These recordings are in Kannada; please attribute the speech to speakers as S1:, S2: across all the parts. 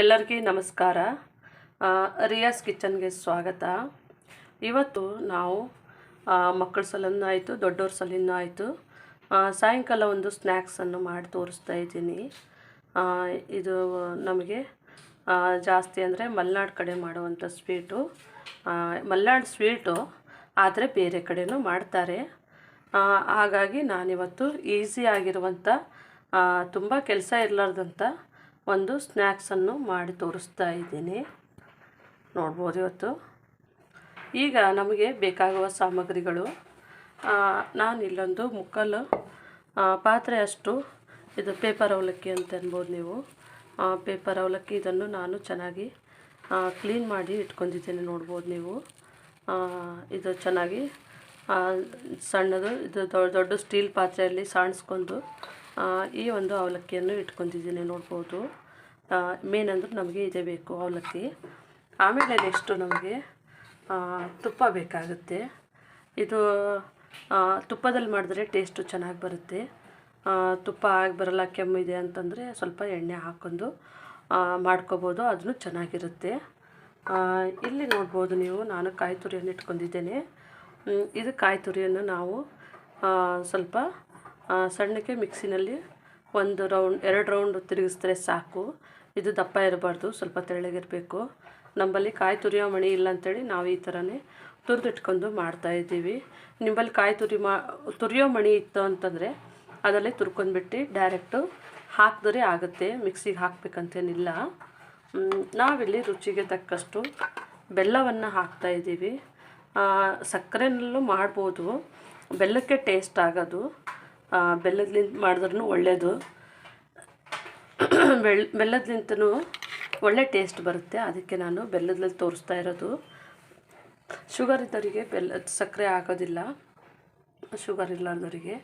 S1: ಎಲ್ಲರಿಗೂ ನಮಸ್ಕಾರ. ರಿಯಾಸ್ ಕಿಚನ್ಗೆ ಸ್ವಾಗತ. ಇವತ್ತು ನಾವು ಮಕ್ಕಳ ಸಲನೂ ಆಯಿತು, ದೊಡ್ಡವ್ರ ಸಲಿನೂ ಆಯಿತು. ಸಾಯಂಕಾಲ ಒಂದು ಸ್ನ್ಯಾಕ್ಸನ್ನು ಮಾಡಿ ತೋರಿಸ್ತಾ ಇದ್ದೀನಿ. ಇದು ನಮಗೆ ಜಾಸ್ತಿ ಅಂದರೆ ಮಲೆನಾಡು ಕಡೆ ಮಾಡುವಂಥ ಸ್ವೀಟು. ಮಲೆನಾಡು ಸ್ವೀಟು ಆದರೆ ಬೇರೆ ಕಡೆನೂ ಮಾಡ್ತಾರೆ. ಹಾಗಾಗಿ ನಾನಿವತ್ತು ಈಸಿ ಆಗಿರುವಂಥ ತುಂಬ ಕೆಲಸ ಇರಲಾರ್ದಂಥ ಒಂದು ಸ್ನ್ಯಾಕ್ಸನ್ನು ಮಾಡಿ ತೋರಿಸ್ತಾ ಇದ್ದೀನಿ. ನೋಡ್ಬೋದು ಇವತ್ತು. ಈಗ ನಮಗೆ ಬೇಕಾಗುವ ಸಾಮಗ್ರಿಗಳು. ನಾನು ಇಲ್ಲೊಂದು ಮುಕ್ಕಲು ಆ, ಪಾತ್ರೆ ಅಷ್ಟು. ಇದು ಪೇಪರ್ ಅವಲಕ್ಕಿ ಅಂತ ಅನ್ಬೋದು ನೀವು. ಪೇಪರ್ ಅವಲಕ್ಕಿ ಇದನ್ನು ನಾನು ಚೆನ್ನಾಗಿ ಕ್ಲೀನ್ ಮಾಡಿ ಇಟ್ಕೊಂಡಿದ್ದೀನಿ ನೋಡ್ಬೋದು ನೀವು. ಇದು ಚೆನ್ನಾಗಿ ಸಣ್ಣದು ಇದು ದೊಡ್ಡ ದೊಡ್ಡ ಸ್ಟೀಲ್ ಪಾತ್ರೆಯಲ್ಲಿ ಸಾಣಿಸ್ಕೊಂಡು ಈ ಒಂದು ಅವಲಕ್ಕಿಯನ್ನು ಇಟ್ಕೊಂಡಿದ್ದೀನಿ ನೋಡ್ಬೋದು. ಮೇನ್ ಅಂದ್ರೆ ನಮಗೆ ಇದೇ ಬೇಕು ಅವಲಕ್ಕಿ. ಆಮೇಲೆ ನೆಕ್ಸ್ಟು ನಮಗೆ ತುಪ್ಪ ಬೇಕಾಗುತ್ತೆ. ಇದು ತುಪ್ಪದಲ್ಲಿ ಮಾಡಿದ್ರೆ ಟೇಸ್ಟು ಚೆನ್ನಾಗಿ ಬರುತ್ತೆ. ತುಪ್ಪ ಆಗಿ ಬರಲ್ಲ ಕೆಮ್ಮಿದೆ ಅಂತಂದರೆ ಸ್ವಲ್ಪ ಎಣ್ಣೆ ಹಾಕ್ಕೊಂಡು ಮಾಡ್ಕೋಬೋದು. ಅದನ್ನು ಚೆನ್ನಾಗಿರುತ್ತೆ. ಇಲ್ಲಿ ನೋಡ್ಬೋದು ನೀವು, ನಾನು ಕಾಯಿ ತುರಿಯನ್ನು ಇಟ್ಕೊಂಡಿದ್ದೇನೆ. ಇದು ಕಾಯಿ ತುರಿಯನ್ನು ನಾವು ಸ್ವಲ್ಪ ಸಣ್ಣಕ್ಕೆ ಮಿಕ್ಸಿನಲ್ಲಿ ಒಂದು ರೌಂಡ್, ಎರಡು ರೌಂಡ್ ತಿರುಗಿಸಿದ್ರೆ ಸಾಕು. ಇದು ದಪ್ಪ ಇರಬಾರ್ದು, ಸ್ವಲ್ಪ ತೆಳ್ಳಗಿರಬೇಕು. ನಮ್ಮಲ್ಲಿ ಕಾಯಿ ತುರಿಯೋ ಮಣಿ ಇಲ್ಲ ಅಂತೇಳಿ ನಾವು ಈ ಥರನೇ ತುರಿದಿಟ್ಕೊಂಡು ಮಾಡ್ತಾಯಿದ್ದೀವಿ ನಿಮ್ಮಲ್ಲಿ ಕಾಯಿ ತುರಿ ಮಾ, ತುರಿಯೋ ಮಣಿ ಇತ್ತು ಅಂತಂದರೆ ಅದರಲ್ಲೇ ತುರ್ಕೊಂಡ್ಬಿಟ್ಟು ಡೈರೆಕ್ಟು ಹಾಕಿದ್ರೆ ಆಗುತ್ತೆ, ಮಿಕ್ಸಿಗೆ ಹಾಕಬೇಕಂತೇನಿಲ್ಲ. ನಾವಿಲ್ಲಿ ರುಚಿಗೆ ತಕ್ಕಷ್ಟು ಬೆಲ್ಲವನ್ನು ಹಾಕ್ತಾಯಿದ್ದೀವಿ ಸಕ್ಕರೆನಲ್ಲೂ ಮಾಡ್ಬೋದು. ಬೆಲ್ಲಕ್ಕೆ ಟೇಸ್ಟ್ ಆಗೋದು. ಬೆಲ್ಲದ್ಲಿಂದ ಮಾಡಿದ್ರೂ ಒಳ್ಳೆಯದು ಬೆಲ್ ಬೆಲ್ಲದ್ಲಿಂತನೂ ಒಳ್ಳೆ ಟೇಸ್ಟ್ ಬರುತ್ತೆ. ಅದಕ್ಕೆ ನಾನು ಬೆಲ್ಲದಲ್ಲಿ ತೋರಿಸ್ತಾ ಇರೋದು. ಶುಗರ್ ಇದ್ದವರಿಗೆ ಬೆಲ್ಲ ಸಕ್ಕರೆ ಆಗೋದಿಲ್ಲ. ಶುಗರ್ ಇಲ್ಲಾರ್ದವರಿಗೆ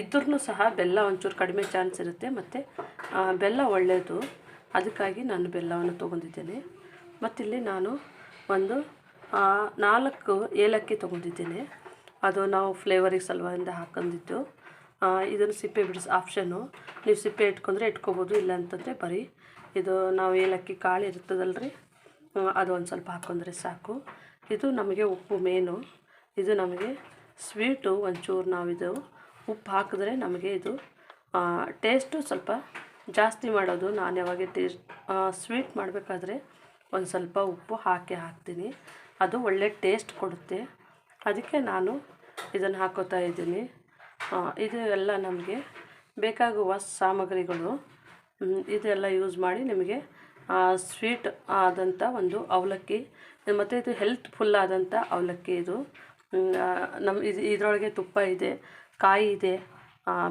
S1: ಇದ್ರೂ ಸಹ ಬೆಲ್ಲ ಒಂಚೂರು ಕಡಿಮೆ ಚಾನ್ಸ್ ಇರುತ್ತೆ. ಮತ್ತು ಬೆಲ್ಲ ಒಳ್ಳೆಯದು ಅದಕ್ಕಾಗಿ ನಾನು ಬೆಲ್ಲವನ್ನು ತೊಗೊಂಡಿದ್ದೇನೆ. ಮತ್ತಿಲ್ಲಿ ನಾನು ಒಂದು ನಾಲ್ಕು ಏಲಕ್ಕಿ ತೊಗೊಂಡಿದ್ದೇನೆ. ಅದು ನಾವು ಫ್ಲೇವರಿಗೆ ಸಲುವಾಗಿಂದ ಹಾಕೊಂಡಿದ್ದು. ಇದನ್ನು ಸಿಪ್ಪೆ ಬಿಡಿಸಿ ಆಪ್ಷನ್ನು ನೀವು ಸಿಪ್ಪೆ ಇಟ್ಕೊಂಡ್ರೆ ಇಟ್ಕೋಬೋದು, ಇಲ್ಲ ಅಂತಂದರೆ ಬರೀ ಇದು ನಾವು ಏಲಕ್ಕಿ ಕಾಳು ಇರ್ತದಲ್ರಿ ರೀ ಅದು ಒಂದು ಸ್ವಲ್ಪ ಹಾಕೊಂಡ್ರೆ ಸಾಕು. ಇದು ನಮಗೆ ಉಪ್ಪು ಮೇನು. ಇದು ನಮಗೆ ಸ್ವೀಟು ಒಂಚೂರು ನಾವಿದು ಉಪ್ಪು ಹಾಕಿದ್ರೆ ನಮಗೆ ಇದು ಟೇಸ್ಟು ಸ್ವಲ್ಪ ಜಾಸ್ತಿ ಮಾಡೋದು. ನಾನು ಯಾವಾಗ ಟೇಸ್ಟ್ ಸ್ವೀಟ್ ಮಾಡಬೇಕಾದ್ರೆ ಒಂದು ಸ್ವಲ್ಪ ಉಪ್ಪು ಹಾಕಿ ಹಾಕ್ತೀನಿ. ಅದು ಒಳ್ಳೆ ಟೇಸ್ಟ್ ಕೊಡುತ್ತೆ. ಅದಕ್ಕೆ ನಾನು ಇದನ್ನು ಹಾಕೋತಾ ಇದ್ದೀನಿ. ಇದು ಎಲ್ಲ ನಮಗೆ ಬೇಕಾಗುವ ಸಾಮಗ್ರಿಗಳು. ಇದೆಲ್ಲ ಯೂಸ್ ಮಾಡಿ ನಿಮಗೆ ಸ್ವೀಟ್ ಆದಂಥ ಒಂದು ಅವಲಕ್ಕಿ, ಮತ್ತು ಇದು ಹೆಲ್ತ್ಫುಲ್ ಆದಂಥ ಅವಲಕ್ಕಿ ಇದು. ನಮ್ಮ ಇದು, ಇದರೊಳಗೆ ತುಪ್ಪ ಇದೆ, ಕಾಯಿ ಇದೆ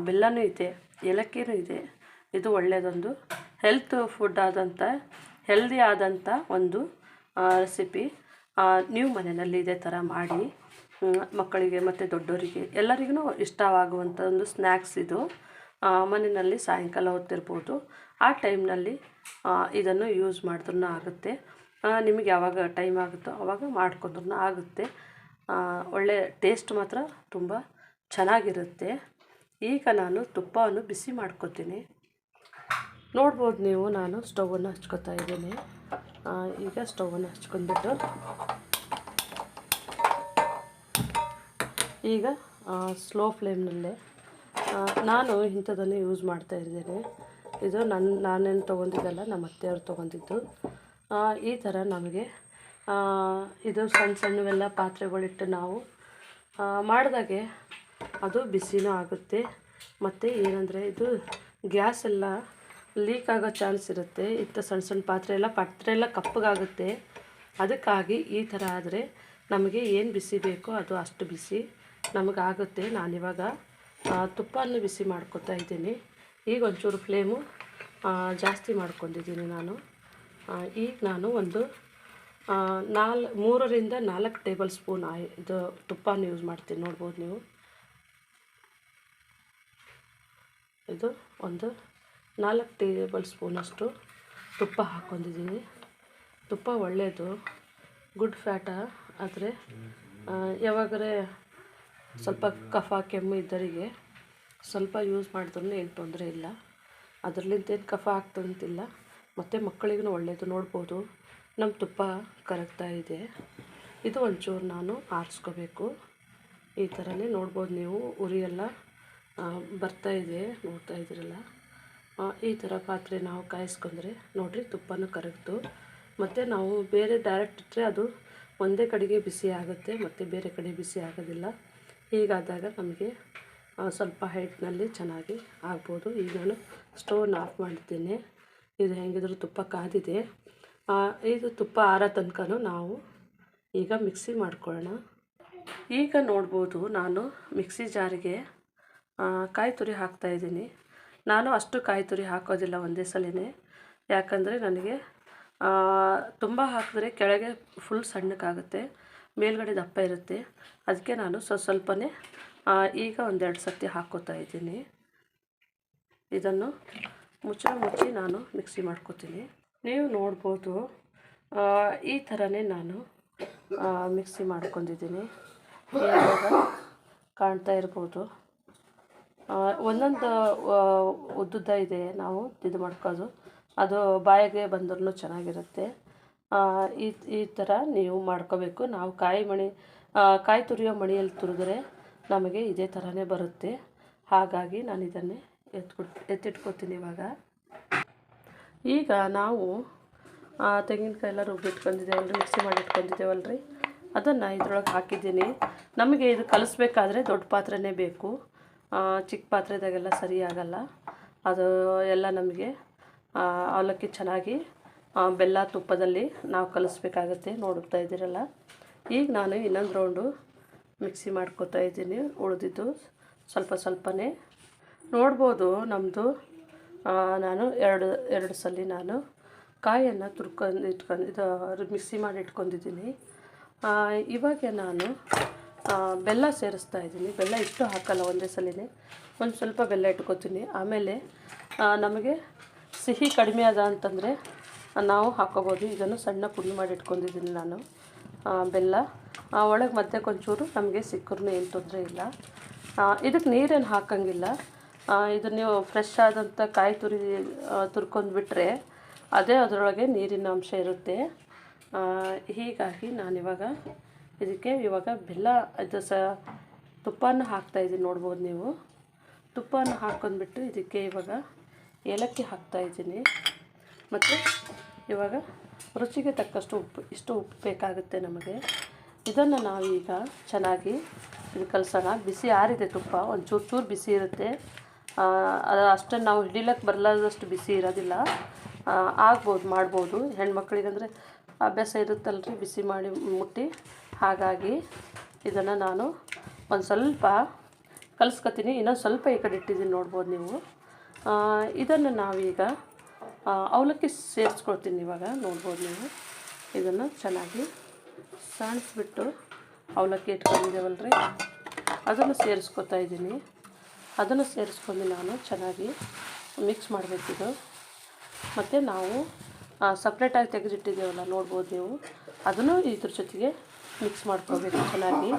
S1: ಬೆಲ್ಲವೂ ಇದೆ, ಏಲಕ್ಕಿನೂ ಇದೆ. ಇದು ಒಳ್ಳೆಯದೊಂದು ಹೆಲ್ತ್ ಫುಡ್ ಆದಂಥ ಹೆಲ್ದಿ ಆದಂಥ ಒಂದು ರೆಸಿಪಿ ನೀವು ಮನೆಯಲ್ಲಿ ಇದೇ ಥರ ಮಾಡಿ ಮಕ್ಕಳಿಗೆ ಮತ್ತು ದೊಡ್ಡವರಿಗೆ ಎಲ್ಲರಿಗೂ ಇಷ್ಟವಾಗುವಂಥ ಒಂದು ಸ್ನ್ಯಾಕ್ಸ್ ಇದು. ಮನೆಯಲ್ಲಿ ಸಾಯಂಕಾಲ ಹೊತ್ತಿರ್ಬೋದು. ಆ ಟೈಮ್ನಲ್ಲಿ ಇದನ್ನು ಯೂಸ್ ಮಾಡಿದ್ರೂ ಆಗುತ್ತೆ. ನಿಮಗೆ ಯಾವಾಗ ಟೈಮ್ ಆಗುತ್ತೋ ಆವಾಗ ಮಾಡ್ಕೊಂಡ್ರೂ ಆಗುತ್ತೆ. ಒಳ್ಳೆ ಟೇಸ್ಟ್ ಮಾತ್ರ ತುಂಬ ಚೆನ್ನಾಗಿರುತ್ತೆ. ಈಗ ನಾನು ತುಪ್ಪವನ್ನು ಬಿಸಿ ಮಾಡ್ಕೊತೀನಿ. ನೋಡ್ಬೋದು ನೀವು, ನಾನು ಸ್ಟವನ್ನು ಹಚ್ಕೋತಾ ಇದ್ದೀನಿ. ಈಗ ಸ್ಟವನ್ನು ಹಚ್ಕೊಂಡ್ಬಿಟ್ಟು ಈಗ ಸ್ಲೋ ಫ್ಲೇಮ್ನಲ್ಲೇ ನಾನು ಇಂಥದ್ದನ್ನು ಯೂಸ್ ಮಾಡ್ತಾ ಇದ್ದೇನೆ. ಇದು ನನ್ನ ನಾನೇನು ತೊಗೊಂಡಿದ್ದಲ್ಲ ನಮ್ಮ ಅತ್ತೆಯವ್ರು ತೊಗೊಂಡಿದ್ದು. ಈ ಥರ ನಮಗೆ ಇದು ಸಣ್ಣ ಸಣ್ಣವೆಲ್ಲ ಪಾತ್ರೆಗಳಿಟ್ಟು ನಾವು ಮಾಡಿದಾಗೆ ಅದು ಬಿಸಿನೂ ಆಗುತ್ತೆ. ಮತ್ತು ಏನಂದರೆ, ಇದು ಗ್ಯಾಸ್ ಎಲ್ಲ ಲೀಕ್ ಆಗೋ ಚಾನ್ಸ್ ಇರುತ್ತೆ. ಇಂಥ ಸಣ್ಣ ಸಣ್ಣ ಪಾತ್ರೆ ಎಲ್ಲ ಪಾತ್ರೆ ಎಲ್ಲ ಕಪ್ಪಗಾಗುತ್ತೆ. ಅದಕ್ಕಾಗಿ ಈ ಥರ ಆದರೆ ನಮಗೆ ಏನು ಬಿಸಿ ಬೇಕೋ ಅದು ಅಷ್ಟು ಬಿಸಿ. ನಮಗಾಗುತ್ತೆ. ನಾನಿವಾಗ ಆ, ತುಪ್ಪವನ್ನು ಬಿಸಿ ಮಾಡ್ಕೊತಾ ಇದ್ದೀನಿ. ಈಗ ಒಂಚೂರು ಫ್ಲೇಮು ಜಾಸ್ತಿ ಮಾಡ್ಕೊಂಡಿದ್ದೀನಿ ನಾನು. ಈಗ ನಾನು ಒಂದು ನಾಲ್ ಮೂರರಿಂದ ನಾಲ್ಕು ಟೇಬಲ್ ಸ್ಪೂನ್ ಆಯ್ ಇದು ತುಪ್ಪನ ಯೂಸ್ ಮಾಡ್ತೀನಿ. ನೋಡ್ಬೋದು ನೀವು. ಇದು ಒಂದು ನಾಲ್ಕು ಟೇಬಲ್ ಸ್ಪೂನಷ್ಟು ತುಪ್ಪ ಹಾಕ್ಕೊಂಡಿದ್ದೀನಿ. ತುಪ್ಪ ಒಳ್ಳೆಯದು ಗುಡ್ ಫ್ಯಾಟ. ಆದರೆ ಯಾವಾಗರೆ ಸ್ವಲ್ಪ ಕಫ, ಕೆಮ್ಮು ಇದ್ದವರಿಗೆ ಸ್ವಲ್ಪ ಯೂಸ್ ಮಾಡಿದ್ರೂ ಏನು ತೊಂದರೆ ಇಲ್ಲ. ಅದರಲ್ಲಿಂದ ಏನು ಕಫ ಆಗ್ತಂತಿಲ್ಲ ಮತ್ತು ಮಕ್ಕಳಿಗೂ ಒಳ್ಳೆಯದು ನೋಡ್ಬೋದು. ನಮ್ಮ ತುಪ್ಪ ಕರಗ್ತಾ ಇದೆ. ಇದು ಒಂಚೂರು ನಾನು ಆರಿಸ್ಕೋಬೇಕು. ಈ ಥರನೇ ನೋಡ್ಬೋದು ನೀವು. ಉರಿಯೆಲ್ಲ ಬರ್ತಾ ಇದೆ. ನೋಡ್ತಾ ಇದ್ದೀರಲ್ಲ. ಈ ಥರ ಪಾತ್ರೆ ನಾವು ಕಾಯಿಸ್ಕೊಂಡ್ರೆ ನೋಡಿರಿ ತುಪ್ಪನೂ ಕರಗ್ತು ಮತ್ತು ನಾವು ಬೇರೆ ಡೈರೆಕ್ಟ್ ಇಟ್ಟರೆ ಅದು ಒಂದೇ ಕಡೆಗೆ ಬಿಸಿ ಆಗುತ್ತೆ. ಮತ್ತು ಬೇರೆ ಕಡೆ ಬಿಸಿ ಆಗೋದಿಲ್ಲ. ಹೀಗಾದಾಗ ನಮಗೆ ಸ್ವಲ್ಪ ಹೈಟ್ನಲ್ಲಿ ಚೆನ್ನಾಗಿ ಆಗ್ಬೋದು. ಈಗ ನಾನು ಸ್ಟೋವ್ನ ಆಫ್ ಮಾಡಿದ್ದೇನೆ. ಇದು ಹೆಂಗಿದ್ರು ತುಪ್ಪ ಕಾದಿದೆ. ಇದು ತುಪ್ಪ ಆರೋ ತನಕನೂ ನಾವು ಈಗ ಮಿಕ್ಸಿ ಮಾಡ್ಕೊಳ್ಳೋಣ. ಈಗ ನೋಡ್ಬೋದು ನಾನು ಮಿಕ್ಸಿ ಜಾರಿಗೆ ಕಾಯಿ ತುರಿ ಹಾಕ್ತಾಯಿದ್ದೀನಿ ನಾನು ಅಷ್ಟು ಕಾಯಿ ತುರಿ ಹಾಕೋದಿಲ್ಲ ಒಂದೇ ಸಲನೇ. ಯಾಕಂದರೆ ನನಗೆ ತುಂಬ ಹಾಕಿದ್ರೆ ಕೆಳಗೆ ಫುಲ್ ಸಣ್ಣಕ್ಕಾಗುತ್ತೆ. ಮೇಲ್ಗಡೆ ದಪ್ಪ ಇರುತ್ತೆ. ಅದಕ್ಕೆ ನಾನು ಸ್ವಲ್ಪ ಸ್ವಲ್ಪನೇ ಈಗ ಒಂದೆರಡು ಸರ್ತಿ ಹಾಕ್ಕೋತಾ ಇದ್ದೀನಿ. ಇದನ್ನು ಮುಚ್ಚ, ಮುಚ್ಚಿ ನಾನು ಮಿಕ್ಸಿ ಮಾಡ್ಕೋತೀನಿ. ನೀವು ನೋಡ್ಬೋದು ಈ ಥರನೇ ನಾನು ಮಿಕ್ಸಿ ಮಾಡ್ಕೊಂಡಿದ್ದೀನಿ. ಕಾಣ್ತಾ ಇರ್ಬೋದು. ಒಂದೊಂದು ಉದ್ದುದ್ದ ಇದೆ. ನಾವು ಇದು ಮಾಡ್ಕೋದು. ಅದು ಬಾಯಿಗೆ ಬಂದ್ರೂ ಚೆನ್ನಾಗಿರುತ್ತೆ. ಈ ಈ ಥರ ನೀವು ಮಾಡ್ಕೋಬೇಕು. ನಾವು ಕಾಯಿ ಮಣಿ ಕಾಯಿ ತುರಿಯೋ ಮಣಿಯಲ್ಲಿ ತುರಿದ್ರೆ ನಮಗೆ ಇದೇ ಥರನೇ ಬರುತ್ತೆ. ಹಾಗಾಗಿ ನಾನು ಇದನ್ನೇ ಎತ್ಕೊಡ್ ಎತ್ತಿಟ್ಕೊತೀನಿ ಇವಾಗ. ಈಗ ನಾವು ತೆಂಗಿನಕಾಯಿ ಎಲ್ಲ ರುಬ್ಬಿಟ್ಕೊಂಡಿದ್ದೇವಲ್ರಿ, ಮಿಕ್ಸಿ ಮಾಡಿ ಇಟ್ಕೊಂಡಿದ್ದೇವಲ್ರಿ ಅದನ್ನು ಇದ್ರೊಳಗೆ ಹಾಕಿದ್ದೀನಿ. ನಮಗೆ ಇದು ಕಲಿಸ್ಬೇಕಾದ್ರೆ ದೊಡ್ಡ ಪಾತ್ರೆನೇ ಬೇಕು. ಚಿಕ್ಕ ಪಾತ್ರೆದಾಗೆಲ್ಲ ಸರಿಯಾಗಲ್ಲ ಅದು ಎಲ್ಲ ನಮಗೆ ಅವಲಕ್ಕಿ ಚೆನ್ನಾಗಿ ಬೆಲ್ಲ ತುಪ್ಪದಲ್ಲಿ ನಾವು ಕಲಿಸ್ಬೇಕಾಗತ್ತೆ ನೋಡುತ್ತಾ ಇದ್ದೀರಲ್ಲ. ಈಗ ನಾನು ಇನ್ನೊಂದು ರೌಂಡು ಮಿಕ್ಸಿ ಮಾಡ್ಕೊತಾ ಇದ್ದೀನಿ, ಉಳಿದಿದ್ದು ಸ್ವಲ್ಪ ಸ್ವಲ್ಪನೇ. ನೋಡ್ಬೋದು ನಮ್ಮದು ನಾನು ಎರಡು ಎರಡು ಸಲ ನಾನು ಕಾಯನ್ನು ತುರ್ಕೊಂಡು ಇಟ್ಕೊಂಡು, ಇದು ಮಿಕ್ಸಿ ಮಾಡಿ ಇಟ್ಕೊಂಡಿದ್ದೀನಿ. ಇವಾಗ ನಾನು ಬೆಲ್ಲ ಸೇರಿಸ್ತಾ ಇದ್ದೀನಿ. ಬೆಲ್ಲ ಇಷ್ಟು ಹಾಕಲ್ಲ, ಒಂದೇ ಸಲಿನೇ. ಒಂದು ಸ್ವಲ್ಪ ಬೆಲ್ಲ ಇಟ್ಕೋತೀನಿ. ಆಮೇಲೆ ನಮಗೆ ಸಿಹಿ ಕಡಿಮೆ ಅದ ಅಂತಂದರೆ ನಾವು ಹಾಕೋಬೋದು ಇದನ್ನು ಸಣ್ಣ ಪುಡಿ ಮಾಡಿ ಇಟ್ಕೊಂಡಿದ್ದೀನಿ ನಾನು. ಬೆಲ್ಲ. ಒಳಗೆ ಮತ್ತೆ ಕೊಂಚೂರು ನಮಗೆ ಸಿಕ್ಕರೂ ಏನು ತೊಂದರೆ ಇಲ್ಲ. ಇದಕ್ಕೆ ನೀರೇನು ಹಾಕೋಂಗಿಲ್ಲ. ಇದನ್ನು ಇದು ನೀವು ಫ್ರೆಶ್ ಆದಂಥ ಕಾಯಿ ತುರಿ ತುರ್ಕೊಂಡ್ಬಿಟ್ರೆ ಅದೇ ಅದರೊಳಗೆ ನೀರಿನ ಅಂಶ ಇರುತ್ತೆ. ಹೀಗಾಗಿ ನಾನಿವಾಗ ಇದಕ್ಕೆ ಇವಾಗ ಬೆಲ್ಲ, ಇದು ಸ, ತುಪ್ಪನ ಹಾಕ್ತಾಯಿದ್ದೀನಿ ನೋಡ್ಬೋದು ನೀವು. ತುಪ್ಪನ ಹಾಕ್ಕೊಂಡ್ಬಿಟ್ಟು ಇದಕ್ಕೆ ಇವಾಗ ಏಲಕ್ಕಿ ಹಾಕ್ತಾಯಿದ್ದೀನಿ ಮತ್ತು ಇವಾಗ ರುಚಿಗೆ ತಕ್ಕಷ್ಟು ಉಪ್ಪು, ಇಷ್ಟು ಉಪ್ಪು ಬೇಕಾಗುತ್ತೆ ನಮಗೆ. ಇದನ್ನು ನಾವೀಗ ಚೆನ್ನಾಗಿ ಇದು ಕಲಸೋಣ. ಬಿಸಿ ಆರಿದೆ ತುಪ್ಪ ಒಂದು ಚೂರು ಚೂರು ಬಿಸಿ ಇರುತ್ತೆ. ಅದು ಅಷ್ಟನ್ನು ನಾವು ಹಿಡಿಲಕ್ಕೆ ಬರಲಾರ್ದಷ್ಟು ಬಿಸಿ ಇರೋದಿಲ್ಲ. ಆಗ್ಬೋದು, ಮಾಡ್ಬೋದು. ಹೆಣ್ಮಕ್ಳಿಗಂದರೆ ಅಭ್ಯಾಸ ಇರುತ್ತಲ್ರಿ, ಬಿಸಿ ಮಾಡಿ ಮುಟ್ಟಿ. ಹಾಗಾಗಿ ಇದನ್ನು ನಾನು ಒಂದು ಸ್ವಲ್ಪ ಕಲಿಸ್ಕೊತೀನಿ. ಇನ್ನೊಂದು ಸ್ವಲ್ಪ ಈ ಕಡೆ ಇಟ್ಟಿದ್ದೀನಿ ನೋಡ್ಬೋದು ನೀವು. ಇದನ್ನು ನಾವೀಗ ಅವಲಕ್ಕಿ ಸೇರಿಸ್ಕೊಳ್ತೀನಿ ಇವಾಗ, ನೋಡ್ಬೋದು ನೀವು. ಇದನ್ನು ಚೆನ್ನಾಗಿ ಸಾಣಿಸ್ಬಿಟ್ಟು ಅವಲಕ್ಕಿ ಇಟ್ಕೊಂಡಿದ್ದೇವಲ್ರಿ? ಅದನ್ನು ಸೇರಿಸ್ಕೊತಾ ಇದ್ದೀನಿ. ಅದನ್ನು ಸೇರಿಸ್ಕೊಂಡು ನಾನು ಚೆನ್ನಾಗಿ ಮಿಕ್ಸ್ ಮಾಡಬೇಕಿದು. ಮತ್ತು ನಾವು ಸಪ್ರೇಟಾಗಿ ತೆಗೆದಿಟ್ಟಿದ್ದೇವಲ್ಲ, ನೋಡ್ಬೋದು ನೀವು. ಅದನ್ನು ಇದ್ರ ಜೊತೆಗೆ ಮಿಕ್ಸ್ ಮಾಡ್ಕೋಬೇಕು ಚೆನ್ನಾಗಿ.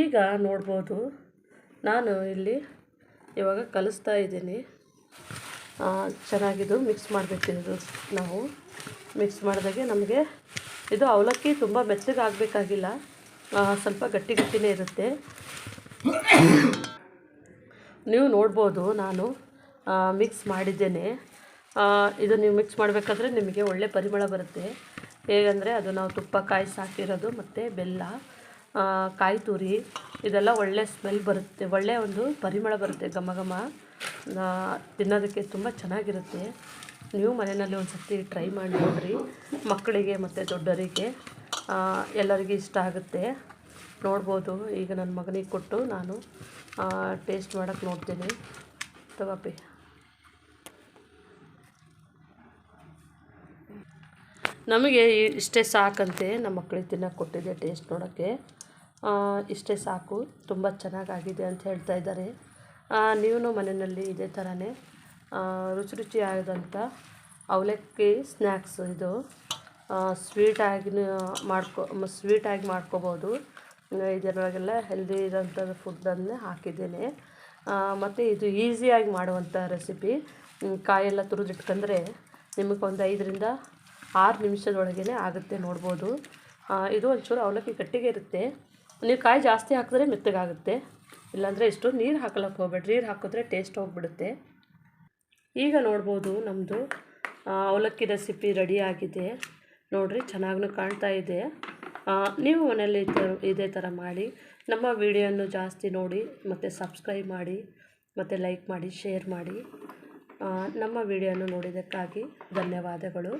S1: ಈಗ ನೋಡ್ಬೋದು, ನಾನು ಇಲ್ಲಿ ಇವಾಗ ಕಲಿಸ್ತಾ ಇದ್ದೀನಿ. ಚೆನ್ನಾಗಿದ್ದು ಚೆನ್ನಾಗಿದು ಮಿಕ್ಸ್ ಮಾಡಬೇಕಿರೋದು ನಾವು. ಮಿಕ್ಸ್ ಮಾಡಿದಾಗೆ ನಮಗೆ ಇದು ಅವಲಕ್ಕಿ ತುಂಬ ಮೆತ್ತಗೆ ಆಗಬೇಕಾಗಿಲ್ಲ. ಸ್ವಲ್ಪ ಗಟ್ಟಿ ಗಟ್ಟಿನೇ ಇರುತ್ತೆ. ನೀವು ನೋಡ್ಬೋದು ನಾನು ಮಿಕ್ಸ್ ಮಾಡಿದ್ದೇನೆ. ಇದು ನೀವು ಮಿಕ್ಸ್ ಮಾಡಬೇಕಾದ್ರೆ ನಿಮಗೆ ಒಳ್ಳೆ ಪರಿಮಳ ಬರುತ್ತೆ. ಹೇಗೆಂದರೆ ಅದು ನಾವು ತುಪ್ಪ ಕಾಯಿಸಿ ಹಾಕಿರೋದು ಮತ್ತು ಬೆಲ್ಲ. ಕಾಯಿ ತುರಿ, ಇದೆಲ್ಲ ಒಳ್ಳೆ ಸ್ಮೆಲ್ ಬರುತ್ತೆ ಒಳ್ಳೆಯ ಒಂದು ಪರಿಮಳ ಬರುತ್ತೆ ಘಮ ಘಮ. ತಿನ್ನೋದಕ್ಕೆ ತುಂಬ ಚೆನ್ನಾಗಿರುತ್ತೆ. ನೀವು ಮನೆಯಲ್ಲಿ ಒಂದು ಸರ್ತಿ ಟ್ರೈ ಮಾಡಿ ನೋಡಿರಿ. ಮಕ್ಕಳಿಗೆ ಮತ್ತು ದೊಡ್ಡವರಿಗೆ ಎಲ್ಲರಿಗೂ ಇಷ್ಟ ಆಗುತ್ತೆ. ನೋಡ್ಬೋದು, ಈಗ ನನ್ನ ಮಗನಿಗೆ ಕೊಟ್ಟು ನಾನು ಟೇಸ್ಟ್ ಮಾಡೋಕ್ಕೆ ನೋಡ್ತೀನಿ. ತಗೋಪಿ ನಮಗೆ ಇಷ್ಟೇ ಸಾಕಂತೆ, ನಮ್ಮ ಮಕ್ಕಳಿಗೆ ತಿನ್ನೋಕೆ ಕೊಟ್ಟಿದ್ದೆ ಟೇಸ್ಟ್ ನೋಡೋಕ್ಕೆ. ಇಷ್ಟೇ ಸಾಕು. ತುಂಬ ಚೆನ್ನಾಗಾಗಿದೆ ಅಂತ ಹೇಳ್ತಾ ಇದ್ದಾರೆ. ನೀವು ಮನೆಯಲ್ಲಿ ಇದೇ ಥರನೇ ರುಚಿ ರುಚಿಯಾದಂಥ ಅವಲಕ್ಕಿ ಸ್ನ್ಯಾಕ್ಸ್ ಇದು. ಸ್ವೀಟಾಗಿ ಮಾಡ್ಕೊ ಸ್ವೀಟಾಗಿ ಮಾಡ್ಕೋಬೋದು. ಇದರೊಳಗೆಲ್ಲ ಹೆಲ್ದಿ ಇರೋಂಥ ಫುಡ್ಡನ್ನೇ ಹಾಕಿದ್ದೇನೆ. ಮತ್ತು ಇದು ಈಸಿಯಾಗಿ ಮಾಡುವಂಥ ರೆಸಿಪಿ ಕಾಯೆಲ್ಲ ತುರಿದಿಟ್ಕೊಂಡ್ರೆ ನಿಮಗೆ ಒಂದು ಐದರಿಂದ ಆರು ನಿಮಿಷದೊಳಗೇ ಆಗುತ್ತೆ ನೋಡ್ಬೋದು. ಇದು ಒಂಚೂರು ಅವಲಕ್ಕಿ ಗಟ್ಟಿಗೆ ಇರುತ್ತೆ. ನೀವು ಕಾಯಿ ಜಾಸ್ತಿ ಹಾಕಿದ್ರೆ ಮೆತ್ತಗಾಗುತ್ತೆ. ಇಲ್ಲಾಂದರೆ ಇಷ್ಟು ನೀರು ಹಾಕಲಕ್ಕೆ ಹೋಗ್ಬೇಡ್ರಿ. ನೀರು ಹಾಕಿದ್ರೆ ಟೇಸ್ಟ್ ಹೋಗ್ಬಿಡುತ್ತೆ. ಈಗ ನೋಡ್ಬೋದು ನಮ್ಮದು ಅವಲಕ್ಕಿ ರೆಸಿಪಿ ರೆಡಿ ಆಗಿದೆ. ನೋಡಿರಿ ಚೆನ್ನಾಗೂ ಕಾಣ್ತಾ ಇದೆ. ನೀವು ಮನೇಲಿ ಇದೇ ಥರ ಮಾಡಿ, ನಮ್ಮ ವಿಡಿಯೋನು ಜಾಸ್ತಿ ನೋಡಿ, ಮತ್ತು ಸಬ್ಸ್ಕ್ರೈಬ್ ಮಾಡಿ, ಮತ್ತು ಲೈಕ್ ಮಾಡಿ ಶೇರ್ ಮಾಡಿ. ನಮ್ಮ ವಿಡಿಯೋನು ನೋಡಿದ್ದಕ್ಕಾಗಿ ಧನ್ಯವಾದಗಳು.